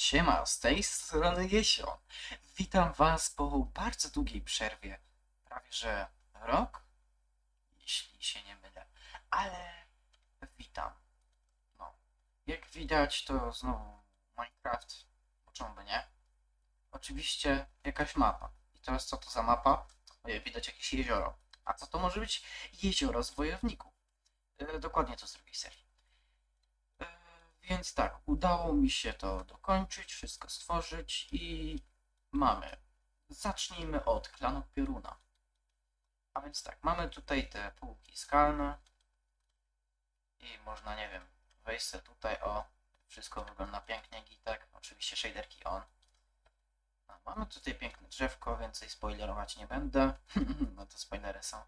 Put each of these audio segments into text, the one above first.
Siema, z tej strony Jesion. Witam Was po bardzo długiej przerwie. Prawie że rok? Jeśli się nie mylę. Ale witam. No, jak widać to znowu Minecraft. Czemu by nie? Oczywiście jakaś mapa. I teraz co to za mapa? Ojej, widać jakieś jezioro. A co to może być? Jezioro z wojowników. E, dokładnie to z drugiej serii. Więc tak, udało mi się to dokończyć, wszystko stworzyć i mamy. Zacznijmy od klanu Pioruna. A więc tak, mamy tutaj te półki skalne i można, nie wiem, wejść sobie tutaj, o, wszystko wygląda pięknie, gitek, oczywiście shaderki on. A, mamy tutaj piękne drzewko, więcej spoilerować nie będę, no to spoilery są.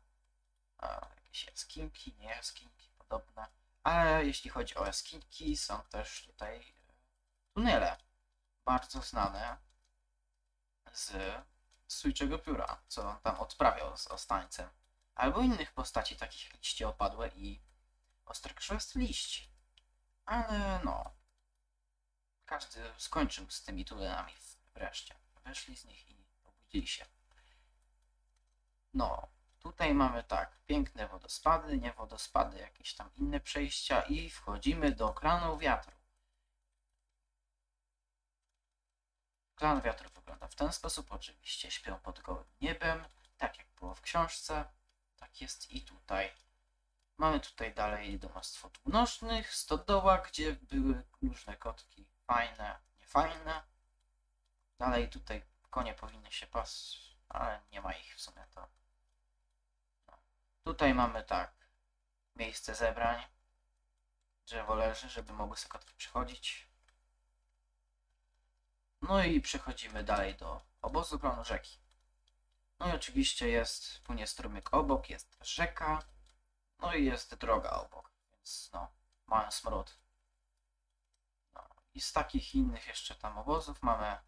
A, jakieś jaskinki, nie jaskinki, podobne. Ale jeśli chodzi o jaskinki, są też tutaj e, tunele bardzo znane z Stójczego Pióra, co on tam odprawiał z Ostańcem. Albo innych postaci, takich jak liście opadłe i Ostrokrzest liść. Ale no, każdy skończył z tymi tunelami wreszcie. Weszli z nich i obudzili się. No, Tutaj mamy tak, piękne wodospady, nie wodospady, jakieś tam inne przejścia i wchodzimy do klanu wiatru. Klan wiatru wygląda w ten sposób, oczywiście śpią pod gołym niebem, tak jak było w książce, tak jest i tutaj. Mamy tutaj dalej domostwo dwunożnych, stodoła, gdzie były różne kotki, fajne, niefajne. Dalej tutaj konie powinny się pas, ale nie ma ich w sumie to. Tutaj mamy tak, miejsce zebrań. Drzewo leży, żeby mogły sobie kotki przychodzić. No i przechodzimy dalej do obozu klanu rzeki. No i oczywiście jest, płynie strumyk obok, jest rzeka. No i jest droga obok, więc no, mamy smród. No i z takich innych jeszcze tam obozów mamy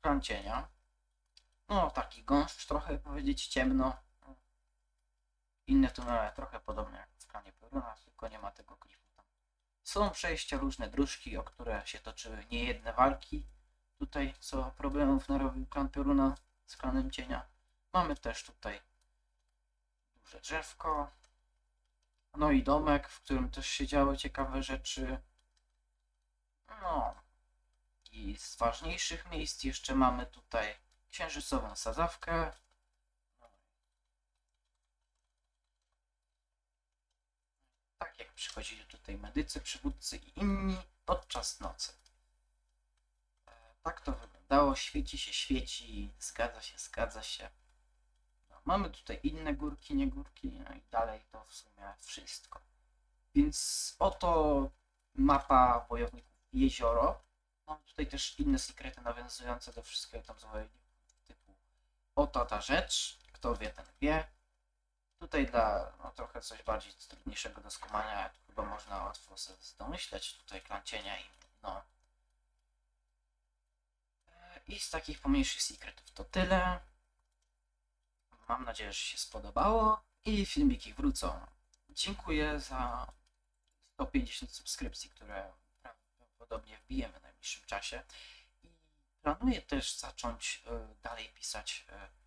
klan cienia. No taki gąszcz trochę powiedzieć ciemno, inne tunele trochę podobne jak w klanie Pioruna, tylko nie ma tego klifu tam. Są przejścia, różne dróżki, o które się toczyły niejedne walki. Tutaj co problemów narobił klan Pioruna z klanem Cienia. Mamy też tutaj duże drzewko. No i domek, w którym też się działy ciekawe rzeczy. No. I z ważniejszych miejsc jeszcze mamy tutaj księżycową sadzawkę, tak jak przychodzili tutaj medycy, przywódcy i inni podczas nocy. E, Tak to wyglądało, świeci się, świeci, zgadza się, zgadza się. No, mamy tutaj inne górki, nie górki, no i dalej to w sumie wszystko. Więc oto mapa wojowników jezioro. Mamy tutaj też inne sekrety nawiązujące do wszystkiego tam z wojowników typu oto ta rzecz, kto wie ten wie, Tutaj dla no, trochę coś bardziej trudniejszego do skumania, tu chyba można łatwo sobie domyśleć, tutaj klan cienia i no. E, I z takich pomniejszych secretów to tyle. Mam nadzieję, że się spodobało i filmiki wrócą. Dziękuję za 150 subskrypcji, które prawdopodobnie wbijemy w najbliższym csze. I planuję też zacząć e, dalej pisać e,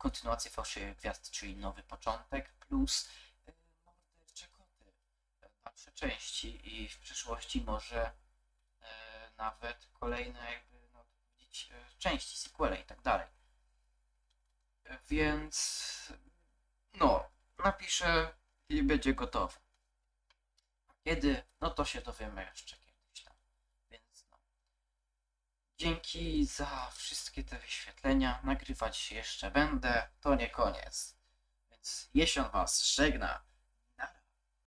kontynuację Fałszywych Gwiazd, czyli nowy początek, plus y, mordercze koty, y, dalsze części i w przyszłości może y, nawet kolejne jakby, no to powiedzieć, y, części, sequele i tak dalej. Więc no, napiszę i będzie gotowe. Kiedy? No to się dowiemy jeszcze kiedyś tam. Więc no. Dzięki za wszystkie te wyświetlenia. Nagrywać jeszcze będę. To nie koniec. Więc jesion was żegna.